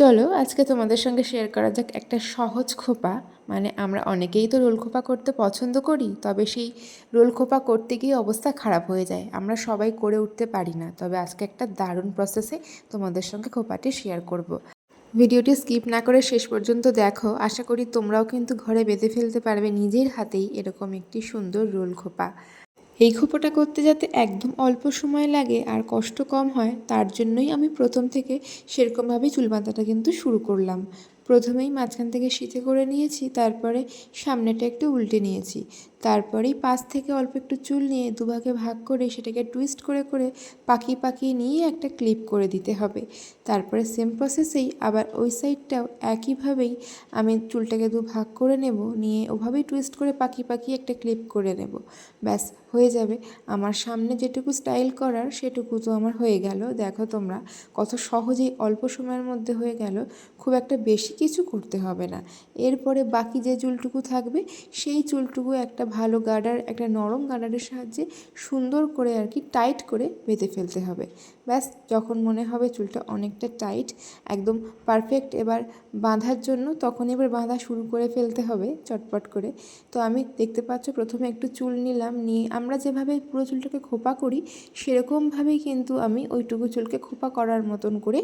চলো আজকে তোমাদের সঙ্গে শেয়ার করা যাক একটা সহজ খোপা। মানে আমরা অনেকেই তো রোল খোপা করতে পছন্দ করি, তবে সেই রোল খোপা করতে গিয়ে অবস্থা খারাপ হয়ে যায়। আমরা সবাই করে উঠতে পারি না, তবে আজকে একটা দারুণ প্রসেসে তোমাদের সঙ্গে খোপাটি শেয়ার করব। ভিডিওটি স্কিপ না করে শেষ পর্যন্ত দেখো। আশা করি তোমরাও কিন্তু ঘরে বেঁধে ফেলতে পারবে নিজের হাতেই এরকম একটি সুন্দর রোল খোপা। এই খোপাটা করতে যাতে একদম অল্প সময় লাগে আর কষ্ট কম হয়, তার জন্যই আমি প্রথম থেকে সেরকমভাবেই চুল বাঁধাটা কিন্তু শুরু করলাম। প্রথমেই মাঝখান থেকে শীতে করে নিয়েছি, তারপরে সামনেটা একটু উল্টে নিয়েছি। তারপরেই পাশ থেকে অল্প একটু চুল নিয়ে দুভাগে ভাগ করে সেটাকে টুইস্ট করে করে পাকিয়ে পাকিয়ে নিয়ে একটা ক্লিপ করে দিতে হবে। তারপরে সেম প্রসেসেই আবার ওই সাইডটাও একইভাবেই আমি চুলটাকে দু ভাগ করে নেব, নিয়ে ওভাবেই টুইস্ট করে পাকিয়ে পাকিয়ে একটা ক্লিপ করে নেব। ব্যাস, হয়ে যাবে। আমার সামনে যেটুকু স্টাইল করার সেটুকু তো আমার হয়ে গেল। দেখো তোমরা, কত সহজেই অল্প সময়ের মধ্যে হয়ে গেল। খুব একটা বেশি কিছু করতে হবে না। এরপরে বাকি যে চুলটুকু থাকবে, সেই চুলটুকু একটা ভালো গার্ডার, একটা নরম গার্ডারের সাহায্যে সুন্দর করে আর কি টাইট করে বেঁধে ফেলতে হবে। ব্যাস, যখন মনে হবে চুলটা অনেকটা টাইট, একদম পারফেক্ট এবার বাঁধার জন্য তখন এবার বাঁধা শুরু করে ফেলতে হবে চটপট করে। তো আমি দেখতে পাচ্ছ প্রথমে একটু চুল নিলাম, নিয়ে আমরা যেভাবে পুরো চুলটাকে খোপা করি, সেরকমভাবেই কিন্তু আমি ওইটুকু চুলকে খোপা করার মতন করে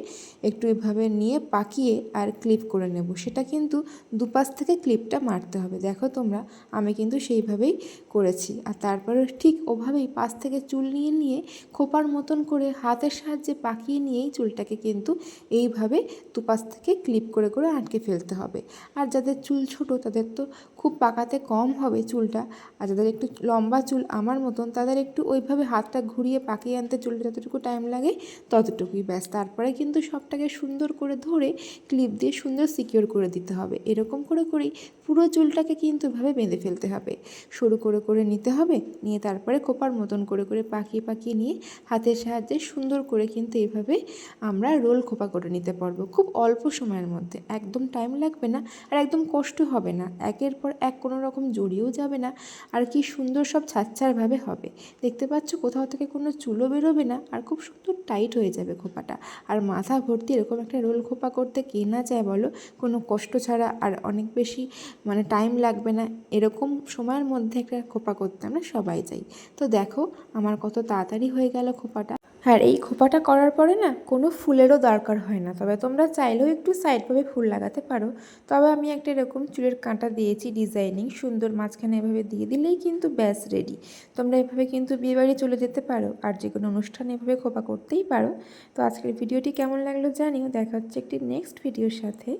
একটু এভাবে নিয়ে পাকিয়ে আর ক্লিপ করে নেব। সেটা কিন্তু দুপাশ থেকে ক্লিপটা মারতে হবে। দেখো তোমরা, আমি কিন্তু সেইভাবেই করেছি। আর তারপরে ঠিক ওভাবেই পাশ থেকে চুল নিয়ে নিয়ে খোপার মতন করে হাতের সাহায্যে পাকিয়ে নিয়েই চুলটাকে কিন্তু এইভাবে দুপাশ থেকে ক্লিপ করে করে আটকে ফেলতে হবে। আর যাদের চুল ছোট, তাদের তো খুব পাকাতে কম হবে চুলটা। আর যাদের একটু লম্বা চুল, আমার মতন, তাদের একটু ওইভাবে হাতটা ঘুরিয়ে পাকিয়ে আনতে চুলটা যতটুকু টাইম লাগে ততটুকুই ব্যাস। তারপরে কিন্তু সবটাকে সুন্দর করে ধরে ক্লিপ দিয়ে সুন্দর সিকিওর করে দিতে হবে। এরকম করে করেই পুরো চুলটাকে কিন্তু এভাবে বেঁধে ফেলতে হবে। সরু করে করে নিতে হবে, নিয়ে তারপরে কোপার মতন করে করে পাকিয়ে পাকিয়ে নিয়ে হাতের সাহায্যে সুন্দর করে কিন্তু এভাবে আমরা রোল খোপা করে নিতে পারব খুব অল্প সময়ের মধ্যে। একদম টাইম লাগবে না আর একদম কষ্ট হবে না। একের পর এক কোনো রকম জড়িয়েও যাবে না আর কি সুন্দর সব ছাচ্ছারভাবে হবে। দেখতে পাচ্ছ কোথাও থেকে কোনো চুলও বেরোবে না আর খুব সুন্দর টাইট হয়ে যাবে খোপাটা। আর মাথা ভর্তি এরকম একটা রোল খোপা করতে কে না চায় বলো? কোনো কষ্ট ছাড়া আর অনেক বেশি মানে টাইম লাগবে না। এরকম সময়ের মধ্যে একটা খোপা করতে আমরা সবাই যাই তো দেখো, আমার কত তাড়াতাড়ি হয়ে গেল খোপাটা। আর এই খোপাটা করার পরে না কোনো ফুলেরও দরকার হয় না। তবে তোমরা চাইলেও একটু সাইডভাবে ফুল লাগাতে পারো। তবে আমি একটা এরকম চুলের কাঁটা দিয়েছি ডিজাইনিং সুন্দর মাঝখানে এভাবে দিয়ে দিলেই কিন্তু ব্যাস রেডি তোমরা এভাবে কিন্তু বিয়েবাড়ি চলে যেতে পারো আর যে কোনো অনুষ্ঠানে এভাবে খোপা করতেই পারো। তো আজকের ভিডিওটি কেমন লাগল জানিও। দেখা হচ্ছে একটি নেক্সট ভিডিওর সাথে।